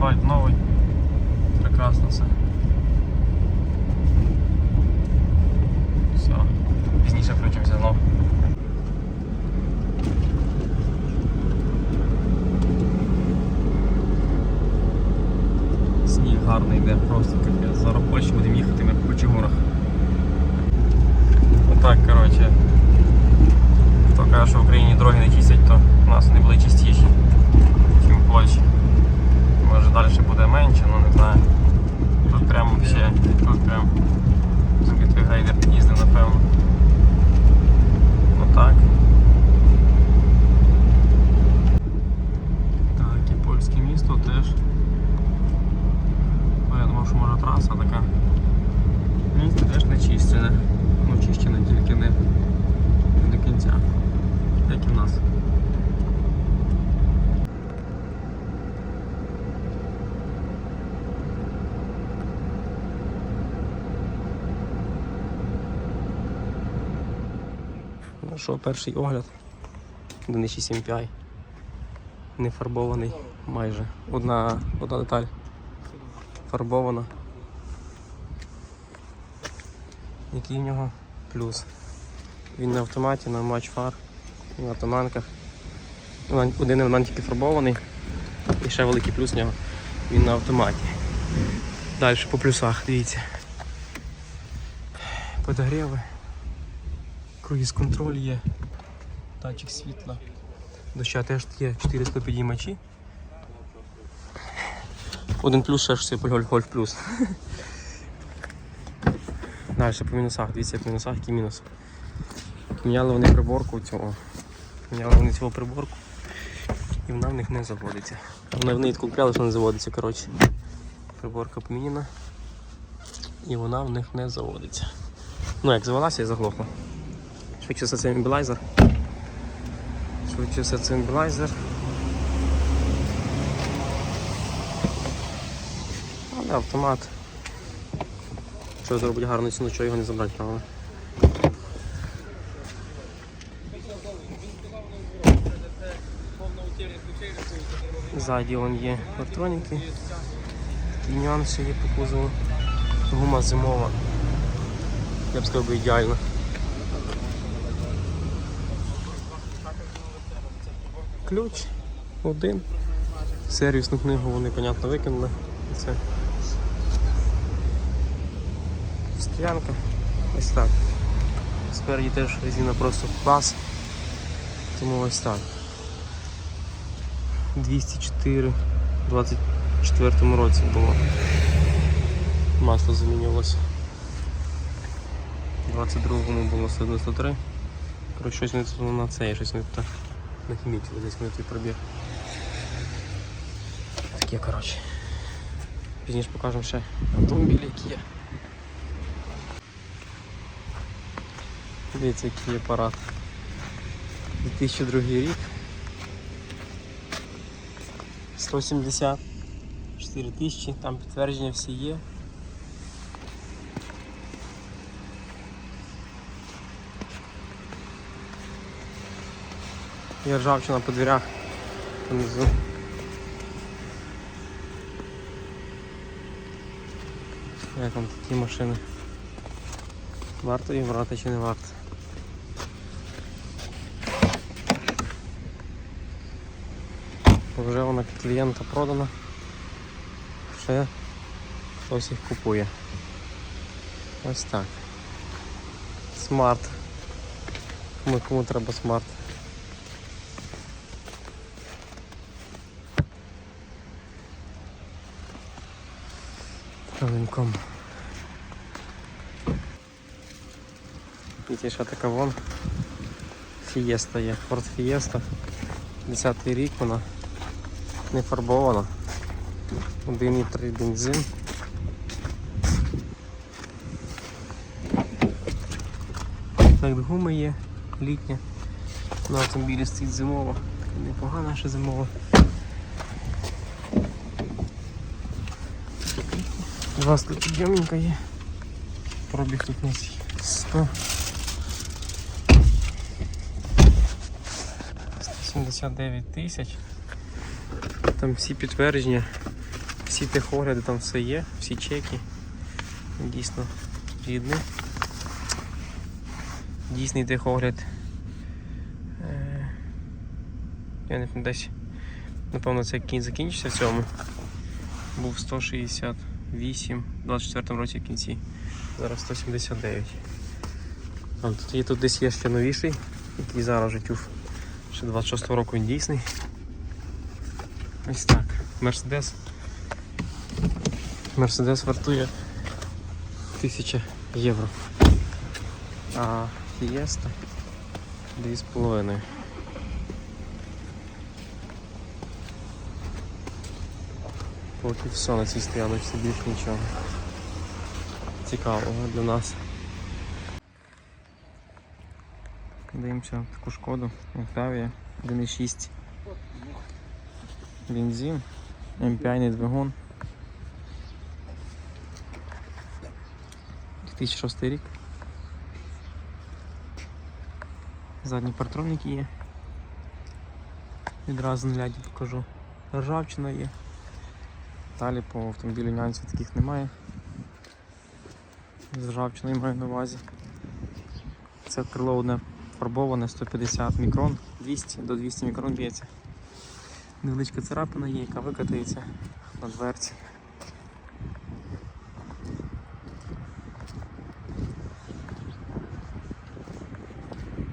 асфальт новий. Прекрасно все. Все. Пізніше включимося знову. Сніг гарний йде, просто капець. Зараз в Польщі будемо їхати ми по Чигурах. Отак, коротше. Хто каже, що в Україні дороги не чистять, то у нас вони були чистіші, ніж в Польщі. Може далі буде менше, ну не знаю. Тут прямо ще, тут прям забитий грейдер їздив, напевно. Отак. Так, і польське місто теж. Ну, я думав, що може траса така. Місто теж не чищене. Ну, чищене тільки не, не до кінця. Як і в нас. Ну що, перший огляд. 1.6 MPI. Не фарбований майже. Одна, одна деталь фарбована. Який в нього плюс? Він на автоматі, на матч фар, на тонанках. Ну, Один елемент тільки фарбований. І ще великий плюс в нього. Він на автоматі. Далі по плюсах, дивіться. Подогріви. Круїз контроль є. Датчик світла. Доща теж є 400 підіймачі. Один плюс ще ж це гольф плюс. Далі по мінусах, дивіться, в мінусах, який мінус. Міняли вони приборку цього. Міняли вони цього приборку. І вона в них не заводиться. Вона в неї купляли, що не заводиться, коротше. Приборка поміняна. І вона в них не заводиться. Ну як завелася і заглохла. Швидше все це імбілайзер. Швидше все це імбілайзер. Але автомат. Що зробить гарну ціну, чого його не забрати, правда? Ззаді вон є електроніки. Такі нюанси є по кузову. Гума зимова. Я б сказав би ідеально. Ключ один. Сервісну книгу вони, понятно, викинули. Це стоянка. Ось так. Спереді теж резина просто клас. Тому ось так. 204 в 24 році було. Масло замінювалося. У 22-му було 193. Коротше, щось не на це, щось не тут нахімічили, десь той пробіг. Таке, коротше. Пізніше покажемо ще автомобілі, які є. Дивіться, який апарат. 2002 рік. 170 4000, там підтвердження всі є. Є ржавчина по дверях внизу. Як там такі машини? Варто їх брати чи не варто? Вже вона під клієнта продана. Ще хтось їх купує. Ось так. Смарт. Кому, кому треба смарт. Новинком. І ще така вон. Фієста є. Ford Fiesta. 10 рік вона не фарбована. 1,3 бензин. Так, гума є літня. На автомобілі стоїть зимова. Непогана ще зимова. вас тут підйомінка є. Пробіг тут не 100. 179 тисяч. Там всі підтвердження, всі техогляди, там все є, всі чеки. Дійсно рідний. Дійсний техогляд. Е, я не пам'ятаю, десь, напевно, це кінь закінчився в цьому. Був 160. 8, 24 році в кінці. Зараз 179. Там, тут є, тут десь є ще новіший, який зараз вже. Ще 26 року він дійсний. Ось так. Мерседес. Мерседес вартує 1000 євро. А Фієста 2,5. Поки все на цій стояночці більше нічого. Цікавого для нас. Дивимося таку шкоду, Октавія 1.6. Бензин, MPI двигун. 2006 рік. Задні партроники є. Відразу на ляді покажу. Ржавчина є. Далі по автомобілю нюансів таких немає. З ржавчиною маю на увазі. Це крило одне фарбоване 150 мікрон, 200 до 200 мікрон б'ється. Невеличка царапина є, яка викатається на дверці.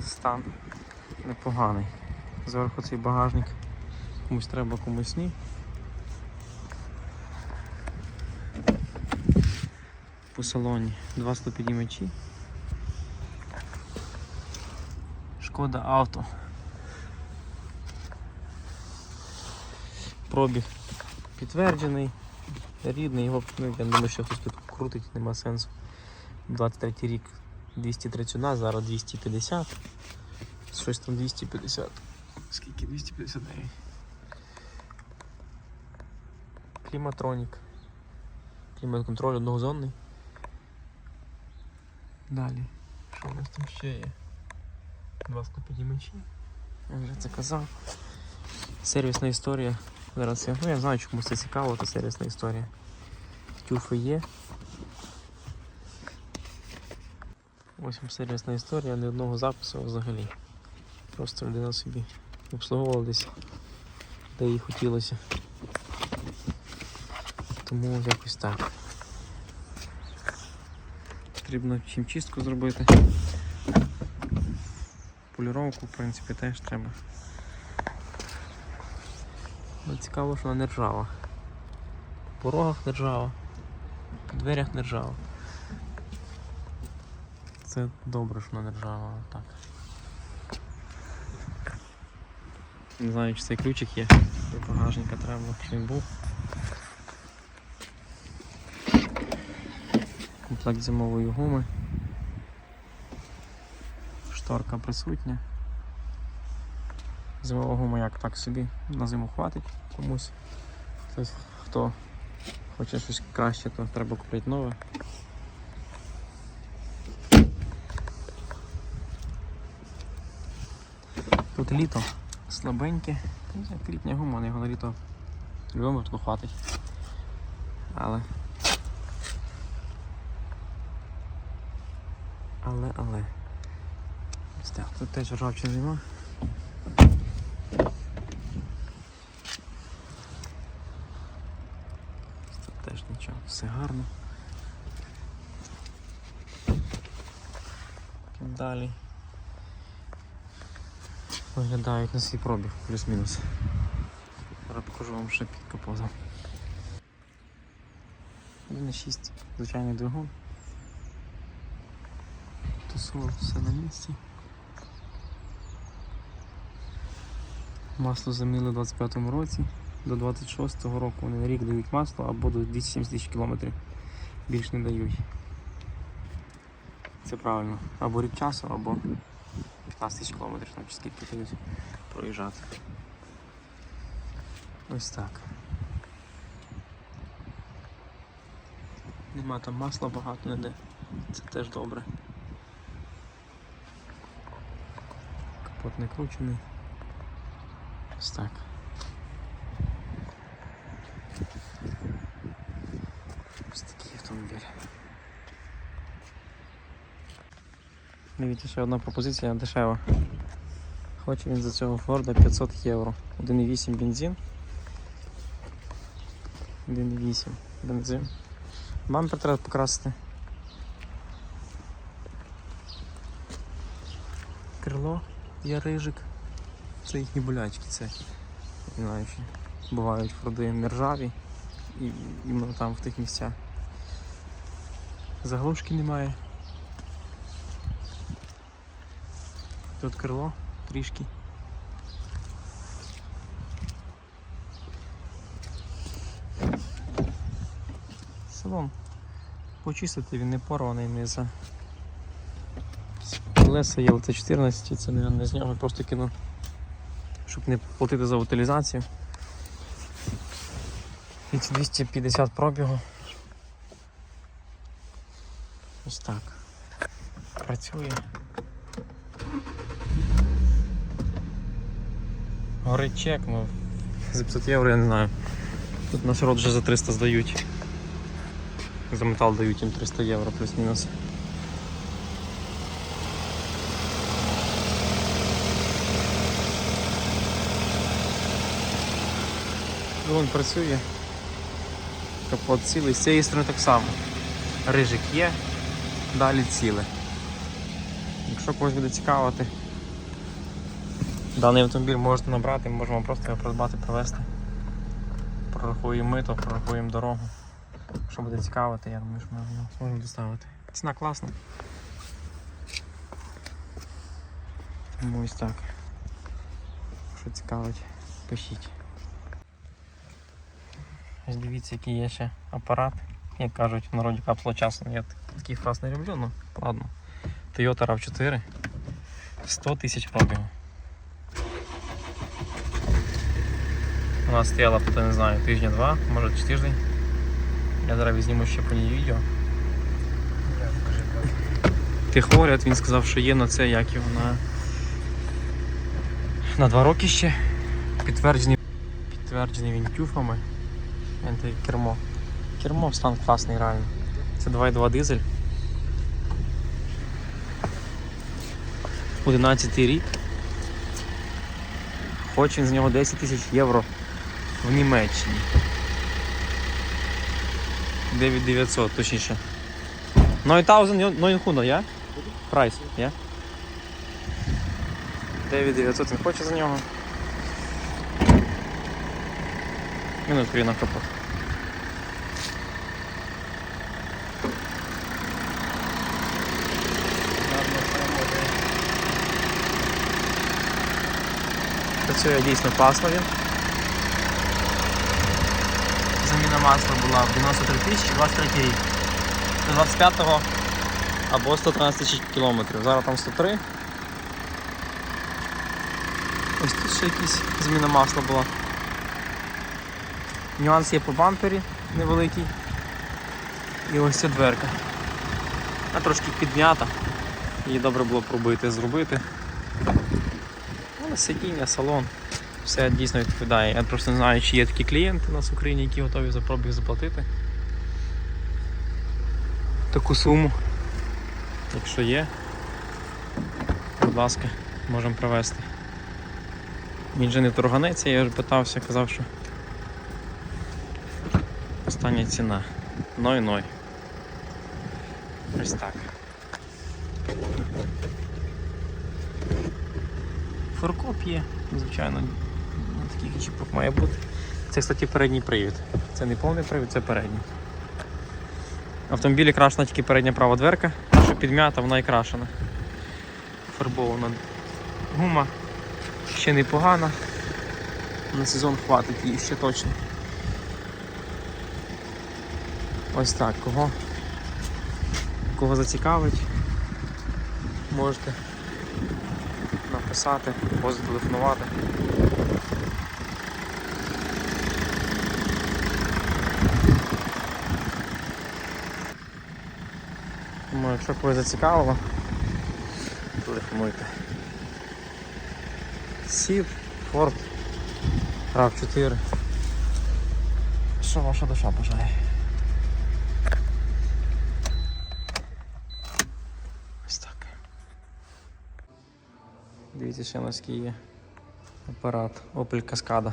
Стан непоганий. Зверху цей багажник. Комусь треба, комусь ні. По салоні два стопідіймачі. Шкода авто. Пробіг підтверджений, рідний, його ну, я думаю, що хтось тут крутить, нема сенсу. 23 рік 231, зараз 250. Щось там 250. Скільки? 259. Кліматронік. Клімат-контроль однозонний. Далі. Що у нас там ще є? Два склопідіймачі. Я вже це казав. Сервісна історія. Зараз я. Ну я знаю, чому це цікаво, це сервісна історія. Тюфи є. Ось сервісна історія, ні одного запису взагалі. Просто людина собі обслуговувала десь, де їй хотілося. Тому якось так. Потрібно чим чистку зробити. Поліровку, в принципі, теж треба. Але цікаво, що вона не ржава. По порогах не ржава, по дверях не ржава. Це добре, що вона не ржава, так. Не знаю, чи цей ключик є. До багажника треба, щоб він був. Комплект зимової гуми. Шторка присутня. Зимова гума як так собі на зиму хватить комусь. Хтось, хто хоче щось краще, то треба купити нове. Тут літо слабеньке. Як літня гума, його на літо в будь-якому хватить. Але. Але, але. Так, тут теж ржавчини нема. Тут теж нічого, все гарно. Далі. Виглядають на свій пробіг, плюс-мінус. Зараз покажу вам ще під капотом. 1.6, звичайний двигун. Тусував все на місці. Масло замінили у 25-му році. до 26-го року вони на рік дають масло або до 270 тисяч кілометрів. Більш не дають. Це правильно. Або рік часу, або 15 тисяч кілометрів, там чи скільки дають проїжджати. Ось так. Нема там масла багато ніде. Це теж добре. Капот не кручений. Ось так. Ось такий автомобіль. Дивіться, ще одна пропозиція дешева. Хоче він за цього Форда 500 євро. 1,8 бензин. 1,8 бензин. Бампер треба покрасити. Крило є рижик. Це їхні болячки, це не бувають форди нержаві і іменно там в тих місцях. Заглушки немає. Тут крило трішки. Салон. Почистити він не порваний, не за. Колеса є ЛТ14, це не, не з нього, просто кину, щоб не платити за утилізацію. І 250 пробігу. Ось так. Працює. Горить чек, ну за 500 євро я не знаю. Тут наш рот вже за 300 здають. За метал дають їм 300 євро плюс-мінус. Вон працює. Капот цілий. З цієї сторони так само. Рижик є, далі ціле. Якщо когось буде цікавити, даний автомобіль можете набрати, можемо просто його придбати, привезти. Прорахуємо мито, прорахуємо дорогу. Якщо буде цікавити, я думаю, що ми його зможемо доставити. Ціна класна. Ось так. Якщо цікавить, пишіть. Ось дивіться, який є ще апарат. Як кажуть, в народі капсула часу. Я таких фраз не люблю, ну ладно. Toyota RAV4 100 тисяч пробігу. Вона стояла тут, не знаю, тижня-два, може чи тиждень. Я зараз візьму ще по ній відео. Техогляд, він сказав, що є на це, як його на, на два роки ще. Підтверджений, підтверджений він тюфами. Це кермо. Кермо стан класний реально. Це 2.2 дизель. 11 рік. Хоче з нього 10 тисяч євро в Німеччині. 9900 точніше. 9000 Honda, я? Прайс, я? 9900 він хоче за нього. Він відкриє на капот. Працює дійсно класно він. Заміна масла була в 93 тисячі 23 рік. До 25-го або 113 тисяч кілометрів. Зараз там 103. Ось тут ще якісь зміна масла була. Нюанс є по бампері невеликий. І ось ця дверка. Вона трошки піднята. Її добре було пробити зробити. Але сидіння, салон, все дійсно відповідає. Я просто не знаю, чи є такі клієнти у нас в Україні, які готові за пробіг заплатити. Таку суму. Якщо є, будь ласка, можемо привезти. Він же не торганець, я вже питався, казав, що остання ціна. Ной-ной. Ось так. Форкоп є, звичайно, на таких чіпах має бути. Це, кстати, передній привід. Це не повний привід, це передній. Автомобілі крашена тільки передня права дверка, а що підм'ята, вона і крашена. Фарбована гума. Ще непогана. На сезон хватить її ще точно. Ось так, кого, кого зацікавить, можете написати або зателефонувати. Тому, якщо когось зацікавило, телефонуйте. Сід, Форд, RAV 4. Що ваша душа бажає? Дивіться, ще у нас є апарат Opel Cascada.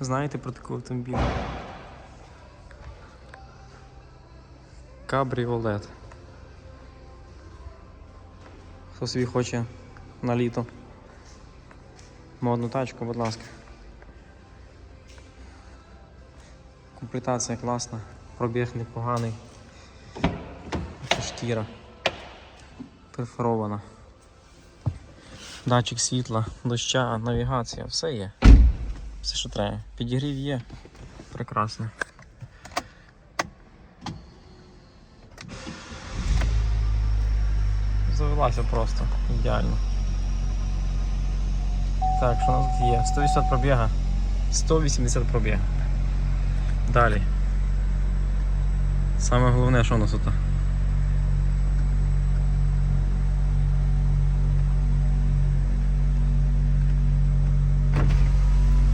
Знаєте про таку автомобіль? Кабріолет. Хто собі хоче на літо. Модну тачку, будь ласка. Комплектація класна, пробіг непоганий. Шкіра. Перфорована. Датчик світла, доща, навігація, все є. Все, що треба. Підігрів є. Прекрасно. Завелася просто ідеально. Так, що у нас тут є? 180 пробіга. 180 пробіга. Далі. Саме головне, що у нас тут.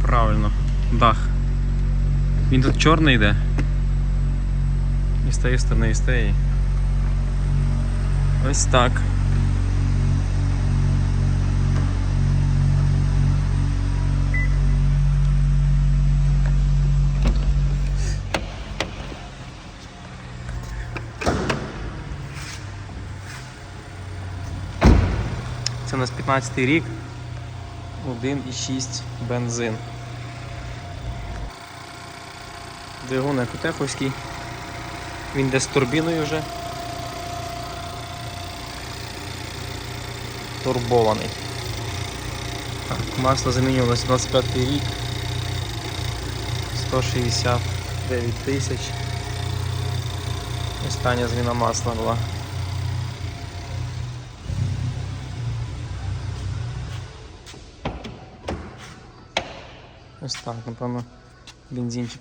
Правильно, дах. Він тут чорний йде. І з тієї сторони, і з тієї. Ось так. Це у нас 15 рік. 1,6 бензин. Двигун екотеховський. Він йде з турбіною вже. Турбований. Так, масло замінювалось 25 рік. 169 тисяч. Остання зміна масла була. Ось так, напевно, бензинчик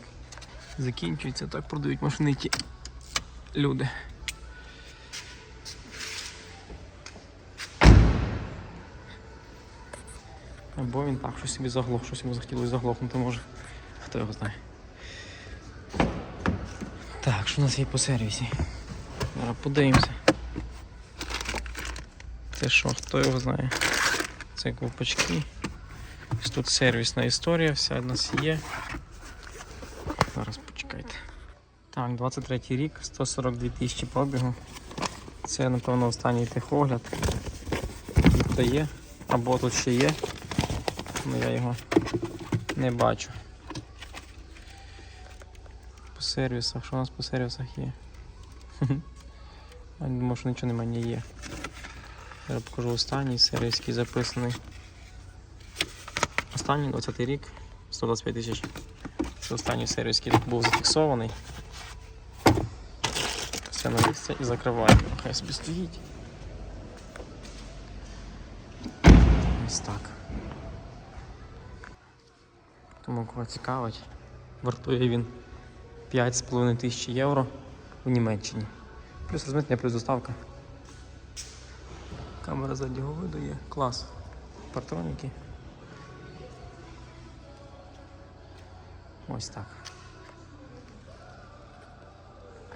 закінчується, так продають машини ті люди. Або він так щось собі заглох, щось йому захотілося заглохнути може. Хто його знає. Так, що у нас є по сервісі? Зараз подивимося. Це що, хто його знає? Це ковпачки. Тут сервісна історія, вся в нас є. Зараз почекайте. Так, 23 рік, 142 тисячі пробігу. Це, напевно, останній техогляд. Тут є, або тут ще є, але я його не бачу. По сервісах, що у нас по сервісах є? Я думаю, що нічого немає, не є. Я покажу останній сервіс, який записаний. Останній 20 рік, 125 тисяч. Це останній сервіс, який був зафіксований. Все на місце і закриваю. Хай собі стоїть. Ось так. Тому кого цікавить, вартує він 5,5 тисяч євро в Німеччині. Плюс розмитнення, плюс доставка. Камера заднього виду є. Клас. Партроніки. Ось так.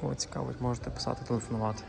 Кого цікавить, можете писати, телефонувати.